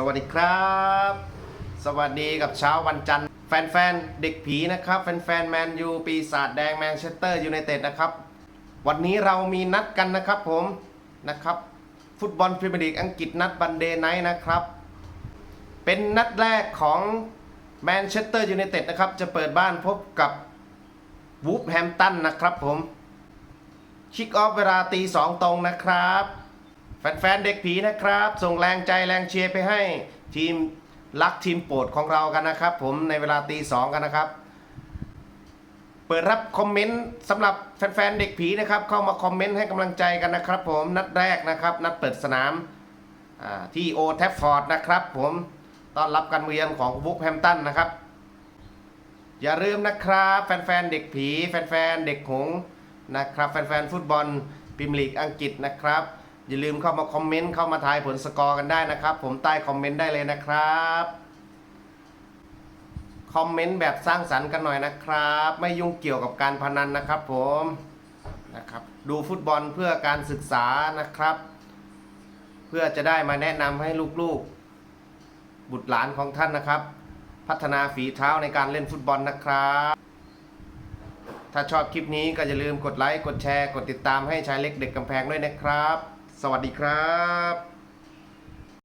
สวัสดีครับ สวัสดีกับเช้าวันจันทร์ แฟนๆ เด็กผีนะครับ แฟนๆ แมนยูปีศาจแดงแมนเชสเตอร์ยูไนเต็ดนะครับ วันนี้เรามีนัดกันนะครับผมนะครับ ฟุตบอลพรีเมียร์ลีกอังกฤษนัดบันเดย์ไนท์นะครับ เป็นนัดแรกของแมนเชสเตอร์ยูไนเต็ดนะครับ จะเปิดบ้านพบกับวูฟแฮมตันนะครับผมคิกออฟเวลาตีสองตรงนะครับ แฟนๆเด็กผีนะครับ ส่งแรงใจแรงเชียร์ไปให้ทีมรักทีมโปรดของเรากันนะครับ ผมในเวลาตีสองกันนะครับ เปิดรับคอมเมนต์สำหรับแฟนๆเด็กผีนะครับ เข้ามาคอมเมนต์ให้กำลังใจกันนะครับ ผมนัดแรกนะครับ นัดเปิดสนามที่โอแทฟฟอร์ดนะครับ ผมต้อนรับการเมืองของวูฟแฮมตันนะครับ อย่าลืมนะครับ แฟนๆเด็กผีแฟนๆเด็กหงนะครับ แฟนๆฟุตบอลพรีเมียร์ลีกอังกฤษนะครับ อย่าลืมเข้ามาคอมเมนต์เข้ามาทายผลสกอร์กันได้นะครับ ผมใต้คอมเมนต์ได้เลยนะครับคอมเมนต์แบบสร้างสรรค์กันหน่อยนะครับ ไม่ยุ่งเกี่ยวกับการพนันนะครับผมนะครับดูฟุตบอลเพื่อการศึกษานะครับ เพื่อจะได้มาแนะนำให้ลูกๆ บุตรหลานของท่านนะครับ พัฒนาฝีเท้าในการเล่นฟุตบอลนะครับ ถ้าชอบคลิปนี้ก็อย่าลืมกดไลค์กดแชร์ กดติดตามให้ชายเล็กเด็กกำแพงด้วยนะครับ สวัสดีครับ